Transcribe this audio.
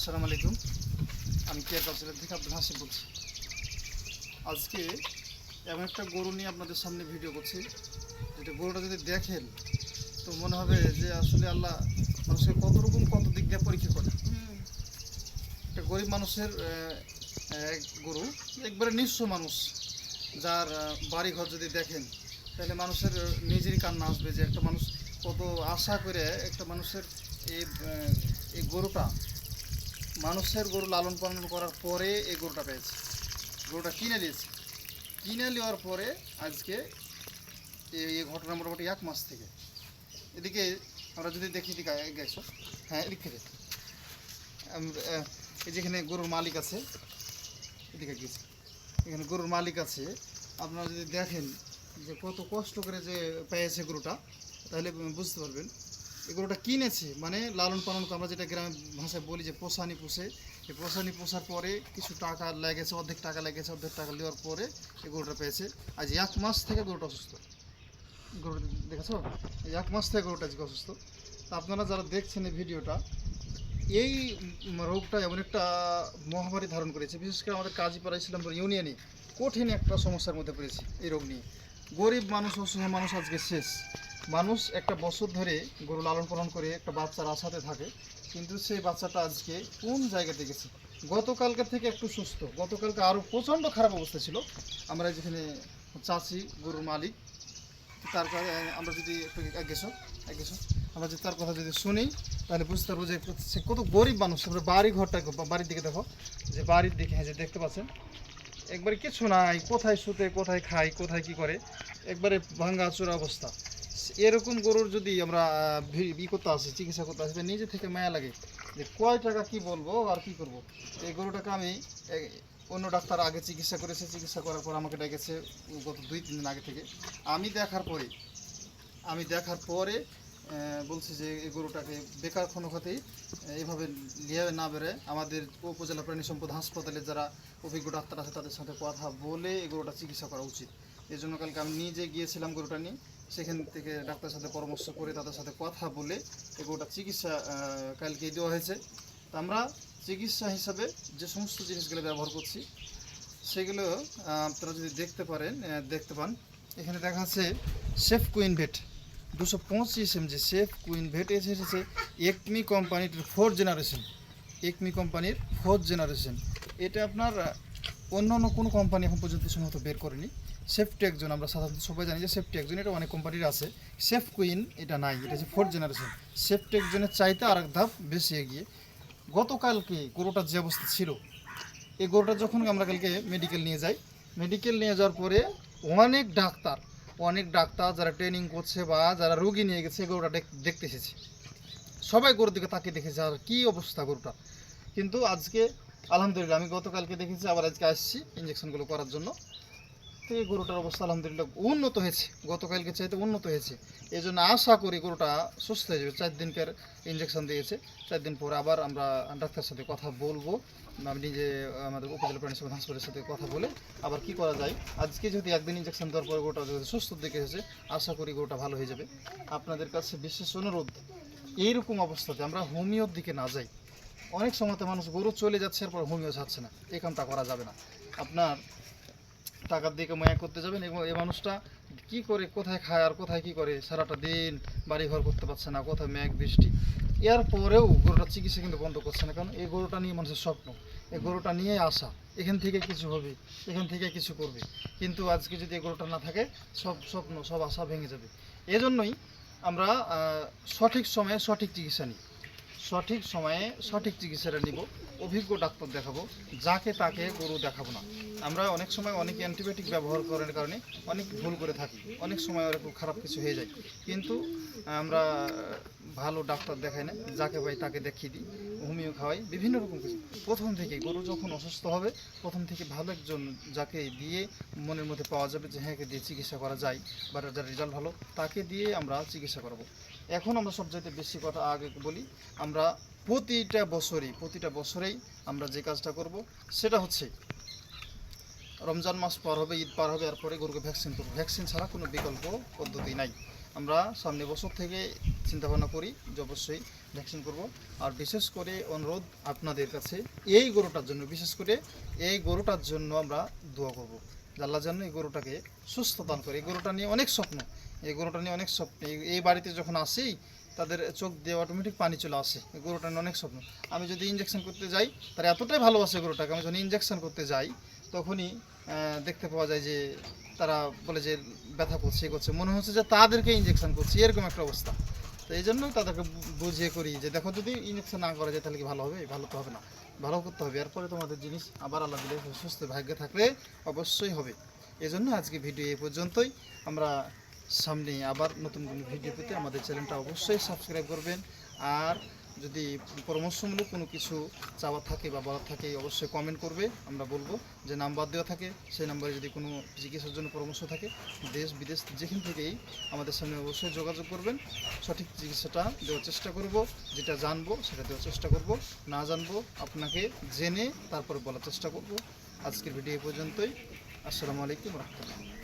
আসসালামু আলাইকুম। আমি কেয়ার কাউন্সিলর থেকে আব্দুল হাসিব বলছি। আজকে এমন একটা গরু নিয়ে আপনাদের সামনে ভিডিও করছি। যেটা গরুটা যদি দেখেন, তো মনে হবে যে আসলে আল্লাহ মানুষকে কত রকম কত দিক দিয়ে পরীক্ষা করে। একটা গরিব মানুষের এক গরু, একবারে নিঃস্ব মানুষ, যার বাড়ি ঘর যদি দেখেন, তাহলে মানুষের নিজেরই কান্না আসবে যে একটা মানুষ কত আশা করে একটা মানুষের এই এই গরুটা মানুষের গরু লালন পালন করার পরে এই গরুটা পেয়েছে। গরুটা কিনে নিয়েছে। কিনে নেওয়ার পরে আজকে এই ঘটনা মোটামুটি এক মাস থেকে। এদিকে আমরা যদি দেখি গেছো হ্যাঁ এদিক থেকে। এই যেখানে গরুর মালিক আছে, এদিকে গেছে। এখানে গরুর মালিক আছে। আপনারা যদি দেখেন যে কত কষ্ট করে যে পেয়েছে গরুটা, তাহলে বুঝতে পারবেন এই গরুটা কিনেছে মানে লালন পালন আমরা যেটা গ্রামে ভাষায় বলি যে পোষানি পুষে। এই পোষানি পোষার পরে কিছু টাকা লেগেছে, অর্ধেক টাকা লেগেছে, অর্ধেক টাকা নেওয়ার পরে এই গরুটা পেয়েছে। আজ এক মাস থেকে গরুটা অসুস্থ। গরুটা দেখেছ? এক মাস থেকে গরুটা আজকে অসুস্থ। তা আপনারা যারা দেখছেন এই ভিডিওটা, এই রোগটা এমন একটা মহামারী ধারণ করেছে। বিশেষ করে আমাদের কাজীপাড়া ইসলামপুর ইউনিয়নে কঠিন একটা সমস্যার মধ্যে পড়েছে এই রোগ নিয়ে। গরিব মানুষ, অসহায় মানুষ আজকে শেষ। মানুষ একটা বছর ধরে গরু লালন পালন করে একটা বাচ্চার আশাতে থাকে, কিন্তু সেই বাচ্চাটা আজকে কোন জায়গাতে গেছে? গতকালকে থেকে একটু সুস্থ, গতকালকে আরও প্রচণ্ড খারাপ অবস্থা ছিল। আমরা যেখানে চাষি, গরুর মালিক, তার আমরা যদি একটু গেছো গেছো, আমরা যদি তার কথা যদি শুনি, তাহলে বুঝতে পারব যে সে কত গরিব মানুষ। তারপরে বাড়ি ঘরটা বাড়ির দিকে দেখো, যে বাড়ির দিকে হ্যাঁ যে দেখতে পাচ্ছেন, একবারে কিছু নাই, কোথায় শুতে, কোথায় খাই কোথায় কি করে, একবারে ভাঙ্গা চোরা অবস্থা। এরকম গরুর যদি আমরা ই করতে আসি, চিকিৎসা করতে আসি নিজে থেকে মায়া লাগে, যে কয় টাকা কি বলব আর কি করব? এই গরুটাকে আমি অন্য ডাক্তার আগে চিকিৎসা করেছে, চিকিৎসা করার পর আমাকে ডেকেছে গত দুই, তিন দিন আগে থেকে। আমি দেখার পরে, আমি দেখার পরে বলছি যে এই গরুটাকে বেকার কোনো খাতেই এইভাবে নিয়ে না বেড়ে আমাদের উপজেলা প্রাণী সম্পদ হাসপাতালে যারা অভিজ্ঞ ডাক্তার আছে তাদের সাথে কথা বলে এই গরুটা চিকিৎসা করা উচিত। এই জন্য কালকে আমি নিজে গিয়েছিলাম গরুটা নিয়ে। সেখান থেকে ডাক্তারের সাথে পরামর্শ করে তাদের সাথে কথা বলে এই গরুটা চিকিৎসা কালকে দেওয়া হয়েছে। তা আমরা চিকিৎসা হিসাবে যে সমস্ত জিনিসগুলো ব্যবহার করছি, সেগুলো আপনারা যদি দেখতে পারেন দেখতে পান। এখানে দেখা যাচ্ছে সেফ কুইন ভেট দুশো পঁচিশ এমজি সেফ কুইন ভেট এসেছে। একমি কোম্পানির ফোর্থ জেনারেশন একমি কোম্পানির ফোর্থ জেনারেশন এটা আপনার অন্য অন্য কোনো কোম্পানি এখন পর্যন্ত সম্ভবত বের করেনি। সেফটি একজন, আমরা সাধারণত সবাই জানি যে সেফটি একজন, এটা অনেক কোম্পানির আছে। সেফ কুইন এটা নাই, এটা হচ্ছে ফোর্থ জেনারেশন সেফটি একজনের চাইতে আর এক ধাপ বেশি এগিয়ে। গতকালকে গরুটার যে অবস্থা ছিল, এই গরুটা যখন আমরা কালকে মেডিকেল নিয়ে যাই মেডিকেল নিয়ে যাওয়ার পরে অনেক ডাক্তার অনেক ডাক্তার যারা ট্রেনিং করছে বা যারা রোগী নিয়ে গেছে গরুটা দেখ- দেখতে এসেছে। সবাই গরুর দিকে তাকিয়ে দেখেছে, আর কী অবস্থা গরুটা কিন্তু আজকে আলহামদুলিল্লাহ, আমি গতকালকে দেখেছি, আবার আজকে আসছি ইঞ্জেকশনগুলো করার জন্য। তো এই গরুটার অবস্থা আলহামদুলিল্লাহ উন্নত হয়েছে, গতকালকে চাইতে উন্নত হয়েছে। এই জন্য আশা করি গরুটা সুস্থ হয়ে যাবে। চার দিনকার ইঞ্জেকশন দিয়েছে, চার দিন পর আবার আমরা ডাক্তারের সাথে কথা বলব। আমি নিজে, আমাদের উপজেলা প্রাণী সম্পদ হাসপাতালের সাথে কথা বলে আবার কি করা যায়। আজকে যদি একদিন ইঞ্জেকশন দেওয়ার পরে গরুটা যদি সুস্থ দিকে এসেছে, আশা করি গরুটা ভালো হয়ে যাবে। আপনাদের কাছে বিশেষ অনুরোধ, এইরকম অবস্থাতে আমরা হোমিওর দিকে না যাই। অনেক সময়তে মানুষ গরু চলে যাচ্ছে, এরপর হোমিও যাচ্ছে না। এই কামটা করা যাবে না। আপনার টাকার দিকে মায়া করতে যাবেন এবং এই মানুষটা কি করে, কোথায় খায় আর কোথায় কি করে, সারাটা দিন বাড়ি ঘর করতে পারছে না, কোথায় মেঘ, বৃষ্টি। এর পরেও গরুটার চিকিৎসা কিন্তু বন্ধ করছে না, কারণ এই গরুটা নিয়ে মানুষের স্বপ্ন। এই গরুটা নিয়ে আসা এখান থেকে কিছু হবে, এখান থেকে কিছু করবে। কিন্তু আজকে যদি এই গরুটা না থাকে, সব স্বপ্ন, সব আশা ভেঙে যাবে। এজন্যই আমরা সঠিক সময়ে সঠিক চিকিৎসা নিই। সঠিক সময়ে সঠিক চিকিৎসাটা নিব, অভিজ্ঞ ডাক্তার দেখাবো, যাকে তাকে গরু দেখাবো না। আমরা অনেক সময় অনেক অ্যান্টিবায়োটিক ব্যবহার করার কারণে অনেক ভুল করে থাকি, অনেক সময় ওরকম খারাপ কিছু হয়ে যায়। কিন্তু আমরা ভালো ডাক্তার দেখাই না, যাকে পাই তাকে দেখিয়ে দিই, হোমিও খাওয়াই, বিভিন্ন রকম কিছু। প্রথম থেকে গরু যখন অসুস্থ হবে, প্রথম থেকে ভালো একজন যাকে দিয়ে মনের মধ্যে পাওয়া যাবে যে হ্যাঁ দিয়ে চিকিৎসা করা যায় বা যার রেজাল্ট ভালো, তাকে দিয়ে আমরা চিকিৎসা করাবো। এখন আমরা সবচাইতে বেশি কথা আগে বলি, আমরা প্রতিটা বছরই, প্রতিটা বছরেই আমরা যে কাজটা করব, সেটা হচ্ছে রমজান মাস পার হবে, ঈদ পার হবে, এরপরে গরুকে ভ্যাকসিন করব। ভ্যাকসিন ছাড়া কোনো বিকল্প পদ্ধতি নাই। আমরা সামনে বছর থেকে চিন্তা ভাবনা করি যে অবশ্যই ভ্যাকসিন করব। আর বিশেষ করে অনুরোধ আপনাদের কাছে, এই গরুটার জন্য, বিশেষ করে এই গরুটার জন্য আমরা দোয়া করব। আল্লাহ যেন এই গরুটাকে সুস্থ দান করে। এই গরুটা নিয়ে অনেক স্বপ্ন। এই গরুটা নিয়ে অনেক স্বপ্ন। এই- বাড়িতে যখন আসি, তাদের চোখ দিয়ে অটোমেটিক পানি চলে আসে। এই গরুটা নিয়ে অনেক স্বপ্ন। আমি যদি ইঞ্জেকশন করতে যাই, তারা এতটাই ভালোবাসে গরুটাকে, আমি যখন ইঞ্জেকশন করতে যাই, তখনই দেখতে পাওয়া যায় যে তারা বলে যে ব্যথা করছে করছে। মনে হচ্ছে যে তাদেরকে ইঞ্জেকশন করছে, এরকম একটা অবস্থা। তো এই জন্য তাদেরকে বুঝিয়ে করি যে, দেখো, যদি ইঞ্জেকশন না করা যায়, তাহলে কি ভালো হবে? ভালো তো হবে না। ভালো করতে হবে। এরপরে তোমাদের জিনিস আবার আল্লাহ দিলে সুস্থ ভাগ্যে থাকলে অবশ্যই হবে। এই জন্য আজকে ভিডিও এই পর্যন্তই। আমরা সামনে আবার নতুন কোনো ভিডিও পেতে আমাদের চ্যানেলটা অবশ্যই সাবস্ক্রাইব করবেন। আর যদি পরামর্শমূলক কোনো কিছু চাওয়া থাকে বা বলার থাকে, অবশ্যই কমেন্ট করবে। আমরা বলব যে নাম্বার দেওয়া থাকে, সেই নাম্বারে যদি কোনো চিকিৎসার জন্য পরামর্শ থাকে, দেশ, বিদেশ, যেখান থেকেই আমাদের সামনে অবশ্যই যোগাযোগ করবেন। সঠিক চিকিৎসাটা দেওয়ার চেষ্টা করব, যেটা জানব সেটা দেওয়ার চেষ্টা করব। না জানব আপনাকে জেনে তারপরে বলার চেষ্টা করব। আজকের ভিডিও পর্যন্তই। আসসালামু আলাইকুম রহমতুল্লাহ।